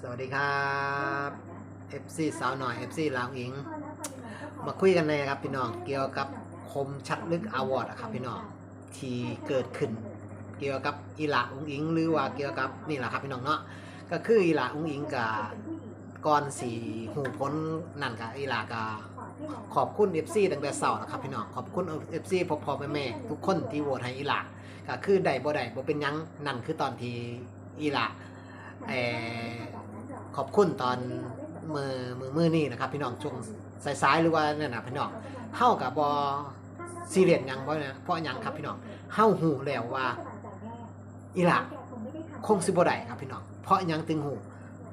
สวัสดีครับ FC สาวหน่อย FC ลาวอิง มาคุยกันเลยครับพี่น้องเกี่ยวกับคมชัดลึกอวอร์ดครับพี่น้องที่เกิดขึ้น เกี่ยวกับอีหลาอุงอิง หรือว่าเกี่ยวกับนี่แหละครับพี่น้องเนาะก็คืออีหลาอุงอิงกับก่อนสีหูพ้นนั่นกับอีหลากับขอบคุณ FC ตั้งแต่เสาร์นะครับพี่น้องขอบคุณ FC พ่อพ่อแม่แม่ทุกคนที่โหวตให้อีหลาก็คือใดบ่ใดบ่เป็นยังนั่นคือตอนที่อีหลาเอ ขอบคุณตอนมือมือมือนี่นะครับ พี่น้องช่วงสายๆหรือว่าเนี่ยนะพี่น้องเฮากับบอซีเรียสยังเพราะเนี่ยเพราะยังครับพี่น้องเฮาหูแล้วว่าอีหละคงสิบได้ครับพี่น้องเพราะยังตึงหู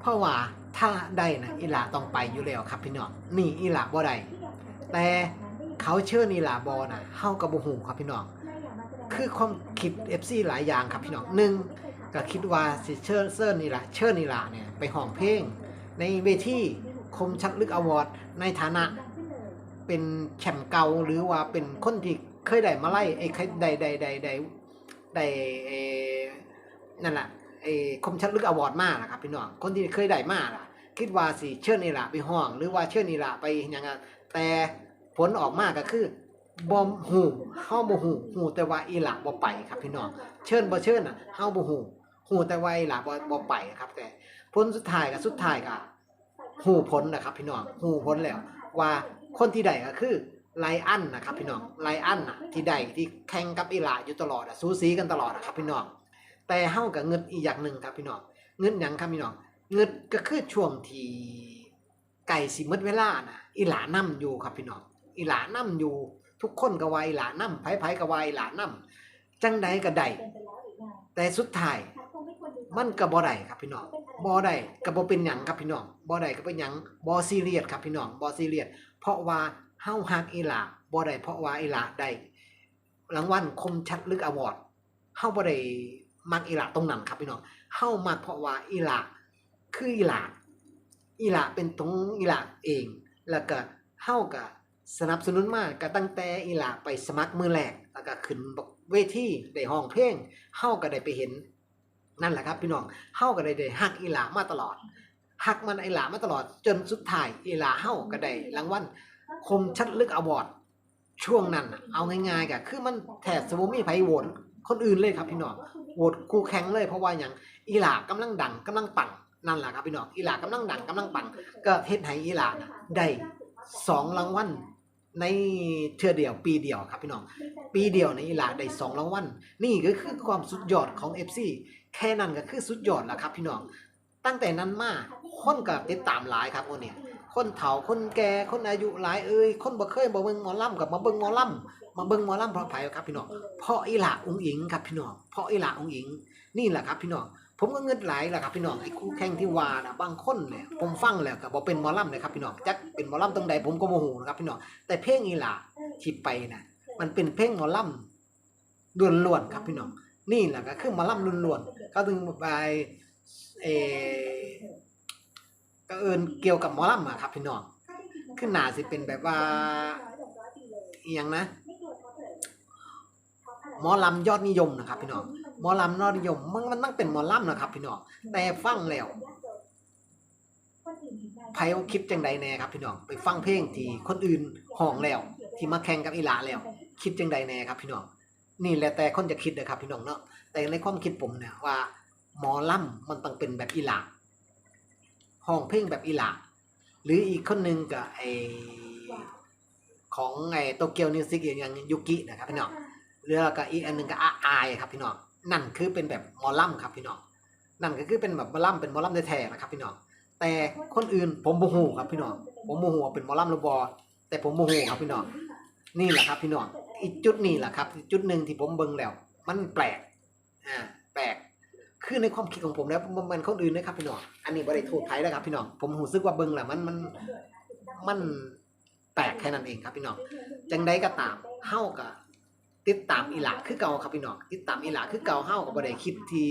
เพราะว่าถ้าได้นะอีหละต้องไปอยู่แล้วครับพี่น้องนี่อีหละบ่ได้แต่เขาเชิญอีหละบอนะเฮากับบ่หูครับพี่น้อง คือความคิด FC หลายอย่างครับพี่น้องหนึ่ง ก็คิดว่าสิเชิญเซิร์นี่ละเชิญนี่ละเนี่ยไปห้องเพลงในเวทีคมชัดลึกอวอร์ดในฐานะเป็นแชมป์เก่าหรือว่าเป็นคนที่เคยได้มาไล่ไอ้เคยได้ได้ได้ได้ได้นั่นแหละไอ้คมชัดลึกอวอร์ดมาล่ะครับพี่น้องคนที่เคยได้มาล่ะ คิดว่าสิเชิญนี่ละไปห้อง หรือว่าเชิญนี่ละไปยังไงแต่ผลออกมาก็คือบอมหูเฮาบ่หูหูแต่ว่าอีหละบ่ไปครับพี่น้องเชิญบ่เชิญน่ะเฮาบ่ฮู้ ฮู้แต่ว่าอีหล่ะบ่บ่ไปครับ แต่ผลสุดท้ายก็สุดท้ายก็ฮู้ผลนะครับ พี่น้องฮู้ผลแล้ว ว่าคนที่ได้ก็คือไลอันนะครับ พี่น้องไลอันน่ะที่ได้ที่แข่งกับอีหล่ะอยู่ตลอดอะสูสีกันตลอดอะครับ พี่น้องแต่เฮาก็เงินอีกอย่างหนึ่งครับพี่น้องเงินหยังครับพี่น้องเงินก็คือช่วงที่ไก่สิหมดเวลาน่ะอีหลานํอยู่ครับพี่น้องอีหลานํอยู่ทุกคนก็ว่าอีหลานํไผๆก็ว่าอีหลานํจังใดก็ได้แต่สุดท้าย มันก็บ่ได้ครับพี่น้องบ่ได้ก็บ่เป็นหยังครับพี่น้องบ่ได้ก็เป็นหยังบ่ซีเรียสครับพี่น้องบ่ซีเรียสเพราะว่าเฮาฮักอีหลาบ่ได้เพราะว่าอีหลาได้รางวัลคมชัดลึกอวอร์ดเฮาบ่ได้มักอีหลาตรงนั้นครับพี่น้องเฮามักเพราะว่าอีหลาคืออีหลาอีหลาเป็นตรงอีหลาเอง แล้วก็เฮาก็สนับสนุนมาก็ตั้งแต่อีหลาไปสมัครมือแรกแล้วก็ขึ้นเวทีได้ห้องเพลงเฮาก็ได้ไปเห็น นั่นแหละครับพี่น้องเฮาก็ได้ได้ฮักอีหลามาตลอดฮักมันอีหลามาตลอด จนสุดท้ายอีหลาเฮาก็ได้รางวัลคมชัดลึกอวอร์ดช่วงนั้นเอาง่ายๆก็คือมันแทบจะบ่มีไผโหวตคนอื่นเลยครับพี่น้องโหวตคู่แข่งเลยเพราะว่าหยังอีหลากำลังดังกำลังปังนั่นแหละครับพี่น้องอีหลากำลังดังกำลังปังก็เฮ็ดให้อีหลาได้สองรางวัลในเทือเดียวปีเดียวครับพี่น้อง ปีเดียวในอีหลาได้สองรางวัลนี่ก็คือความสุดยอดของ FC แค่นั้นก็คือสุดยอดแล้วครับ พี่น้อง ตั้งแต่นั้นมาคนก็ติดตามหลายครับโอเนี่ยคนเฒ่าคนแก่คนอายุหลายเอ้ยคนบ่เคยบ่เบิ่งหมอลำกับมาเบิ่งหมอลำมาเบิ่งหมอลำเพราะไผครับพี่น้องเพราะอีหลาองอิงครับพี่น้องเพราะอีหลาองอิงนี่แหละครับพี่น้องผมก็เงินหลแหละครับพี่น้องไอ้คู่แข่งที่วานะบางคนเนี่ยผมฟังแล้วก็บ่เป็นหมอลำเลยครับพี่น้องจักเป็นหมอลำตรงใดผมก็บ่ฮู้นะครับพี่น้องแต่เพลงอีหลาที่ไปนะมันเป็นเพลงหมอลำล้วนๆครับพี่น้อง นี่แหละก็คือมอลำล้วนๆเขาถึงไปเออก็เอินเกี่ยวกับหมอลำอะครับพี่น้องคือหนาสิเป็นแบบว่าอหย่างนะหมอลำยอดนิยมนะครับ พี่น้องหมอลำยอดนิยมมันมันต้องเป็นหมอลำนะครับ พี่น้องแต่ฟังแล้วไผว่าคิดจังใดแน่ครับ พี่น้องไปฟังเพลงที่คนอื่นห้องแล้ว ที่มาแข่งกับอีหลาแล้วคิดจังใดแน่ครับ พี่น้อง นี่แหละแต่คนจะคิดนะครับพี่น้องเนาะแต่ในความคิดผมเนี่ยว่าหมอลำมันต้องเป็นแบบอีหลาห้องเพลงแบบอีหลาหรืออีกคนหนึ่งกับไอของไอโตเกียวมิวสิกอย่างยุกินะครับพี่น้องเรือก็อีกอันหนึ่งก็อาอาครับพี่น้องนั่นคือเป็นแบบหมอลำครับพี่น้องนั่นก็คือเป็นแบบหมอลำเป็นหมอลำแท้ๆนะครับพี่น้องแต่คนอื่นผมโมโหครับพี่น้องผมโมโหเป็นหมอลำรือบอแต่ผมโมโหครับพี่น้อง นี่แหละครับพี่น้องอีกจุดนี้แหละครับ จุดหนึ่งที่ผมเบิ่งแล้ว มันแปลกอ่าแปลกคือในความคิดของผมแล้วมันมันคนอื่นนะครับพี่น้องอันนี้บ่ได้โทษไทยนะครับ พี่น้องผมรู้สึกว่าเบิ่งแหล้วมันมันมันแปลกแค่นั้นเองครับพี่น้องจังใดก็ตามเฮาก็ติดตามอีหลาคือเก่าครับพี่น้องติดตามอีหลาคือเก่าเฮาก็บ่ได้คิดที่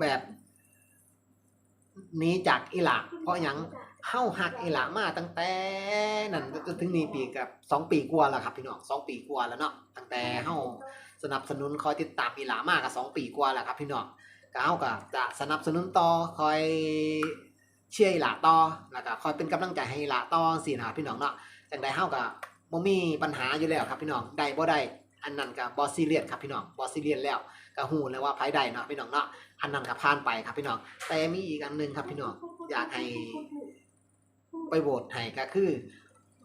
แบบหนี้จากอีหลาเพราะยัง เฮาฮักอีหลามาตั้งแต่นั่นจนถึงนี้ปีกับสองปีกว่าแล้วครับพี่น้องสองปีกว่าแล้วเนาะตั้งแต่เฮาสนับสนุนคอยติดตามอีหลามากับสองปีกว่าแล้วครับพี่น้องก็เฮาก็จะสนับสนุนต่อคอยเชียร์อีหลาต่อแล้วก็คอยเป็นกำลังใจให้อีหลาต่อสินะครับพี่น้องเนาะจังใดเฮาก็บ่มีปัญหาอยู่แล้วครับพี่น้องได้บ่ได้อันนั้นก็บ่ซีเรียสครับพี่น้องบ่ซีเรียสแล้วก็ฮู้แล้วว่าไผได้เนาะพี่น้องเนาะอันนั้นก็ผ่านไปครับพี่น้องแต่มีอีกอันหนึ่งครับพี่น้องอยากให้ ไปโหวตให้ก็คือ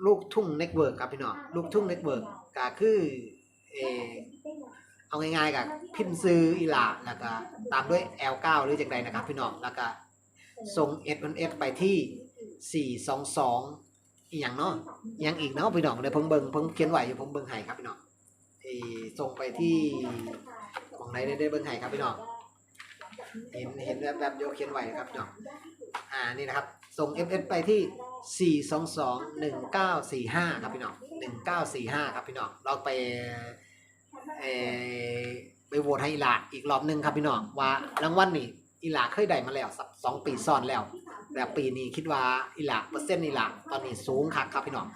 ลูกทุ่งเน็ตเวิร์กครับพี่น้องลูกทุ่งเน็ตเวิร์กก็คือเออเอาง่ายๆกับพิมพ์ซื้ออีหลาแล้วก็ตามด้วย L9 หรือจังใดนะครับพี่น้องแล้วก็ส่ง S 1 S ไปที่ 422อีกอย่างเนาะอีกอย่างอีกเนาะพี่น้องเดี๋ยวผมเบิ่งผมเขียนไว้อยู่ผมเบิ่งให้ครับพี่น้องเออส่งไปที่ของไหนได้ได้เบิ่งให้ครับพี่น้องเห็นเห็นแบบแบบโยเขียนไว้ครับพี่น้อง อ่านี่นะครับ ส่ง FS ไปที่ 422-1945 ครับพี่น้อง1945 ครับพี่น้องเราไปเอไปโหวตให้อีหลาอีกรอบหนึ่งครับพี่น้องว่ารางวัลนี่อีหลาเคยได้มาแล้วสักสองปีซ้อนแล้ว แต่ปีนี้คิดว่าอีหลาเปอร์เซ็นต์อีหลาตอนนี้สูงคักครับพี่น้อง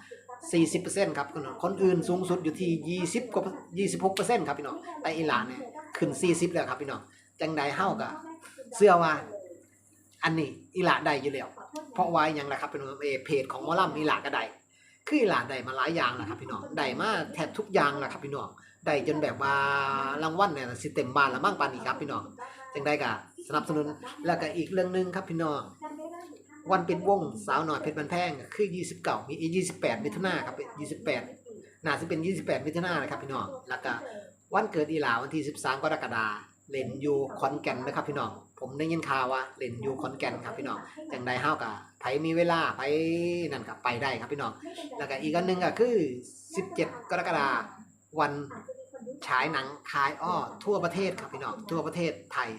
40%ครับคนคนอื่นสูงสุดอยู่ที่ 20กว่า26%ครับพี่น้องแต่อีหลาเนี่ยขึ้น 40 แล้วครับพี่น้องจังใดเฮาก็เชื่อว่า อันนี้อีหลาได้อยู่แล้วเพราะว่าอย่างไรครับเป็นเอเพจของมอลัมอีหลาก็ได้คืออีหลาได้มาหลายอย่างแหละครับพี่น้องได้มาแทบทุกอย่างแหละครับพี่น้องได้จนแบบว่ารางวัลเนี่ยสิเต็มบานละมั่งปานนี้ครับพี่น้องจังได้ก็สนับสนุนแล้วก็อีกเรื่องหนึ่งครับพี่น้องวันเป็นวงสาวหน่อยเพชรบันแพงคือ 29 มี 28 มิถุนาครับ 28น่าจะเป็น 28 มิถุนานะครับพี่น้องแล้วก็วันเกิดอีหลาวันที่ 13 กรกฎาคม เล่นอยู่ขอนแก่นนะครับพี่น้องผมได้ยินข่าวว่าเล่นอยู่ขอนแก่นครับพี่น้องจังใดเฮาก็ไผมีเวลาไผนั่นก็ไปได้ครับพี่น้องแล้วก็อีกอันหนึงก็คือ 17 กรกฎาคมวันฉายหนังคายอ้อทั่วประเทศครับพี่น้องทั่วประเทศไทย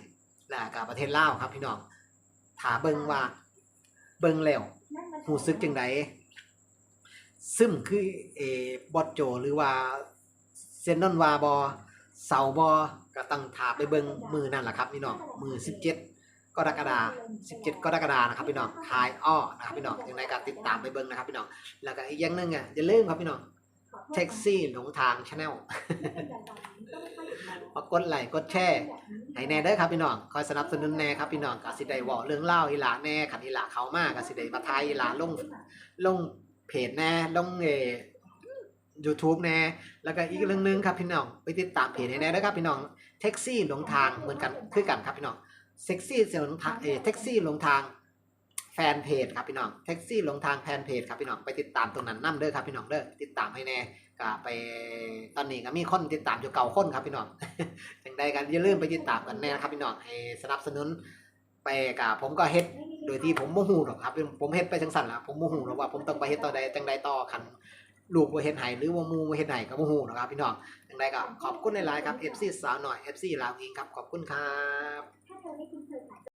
และก็ประเทศลาวครับพี่น้องถาเบิงว่าเบิงแล้วรู้สึกจังไดซึมคือเออบอดโจหรือว่าเซนนอนวาบอเสาบอ ก็ต้องถาไปเบิ่งมือนั่นแหละครับพี่น้องมือ 17กรกฎาคม17กรกฎาคมนะครับพี่น้องคายอ้อนะครับพี่น้องยังไงก็ติดตามไปเบิ่งนะครับพี่น้องแล้วก็อีกอย่างหนึงอะอย่าลืมครับพี่น้องแท็กซี่หลงทางชาแนล มากดไลค์กดแชร์ให้แน่เด้อครับพี่น้องคอยสนับสนุนแน่ครับพี่น้องก็สิได้เว้าเรื่องเล่าอีหลาแน่ขันอีหลาเขามากก็สิได้มาทายอีหลาลงลงเพจแน่ลงเออ YouTube แน่แล้วก็อีกเรื่องหนึงครับพี่น้องไปติดตามเพจแน่เด้อครับพี่น้องแท็กซี่หลงทางเหมือนกันคือกันครับพี่น้องเซ็กซี่หลงทางเอแท็กซี่หลงทางแฟนเพจครับพี่น้องแท็กซี่หลงทางแฟนเพจครับพี่น้องไปติดตามตรงนั้นนํเด้อครับพี่น้องเด้อติดตามให้แน่ก็ไปตอนนี้ก็มีคนติดตามอยู่เก่าคนครับพี่น้องจังใดกันอย่าลืมไปติดตามกันแน่นะครับพี่น้องให้สนับสนุนไปกับผมก็เฮ็ดโดยที่ผมโมหูหรอกครับ ผมเฮ็ดไปจังสันละผมโมหูหรอกว่าผมต้องไปเฮ็ดต่อใดจังใดต่อคัน ลูกบ่เห็ดไห้หรือว่ามู่บ่เห็ดไห้ก็บ่ฮู้หรอกครับพี่น้องจังใดก็ขอบคุณหลายๆครับ FC สาวหน่อย FC ลาวอิงครับขอบคุณครับ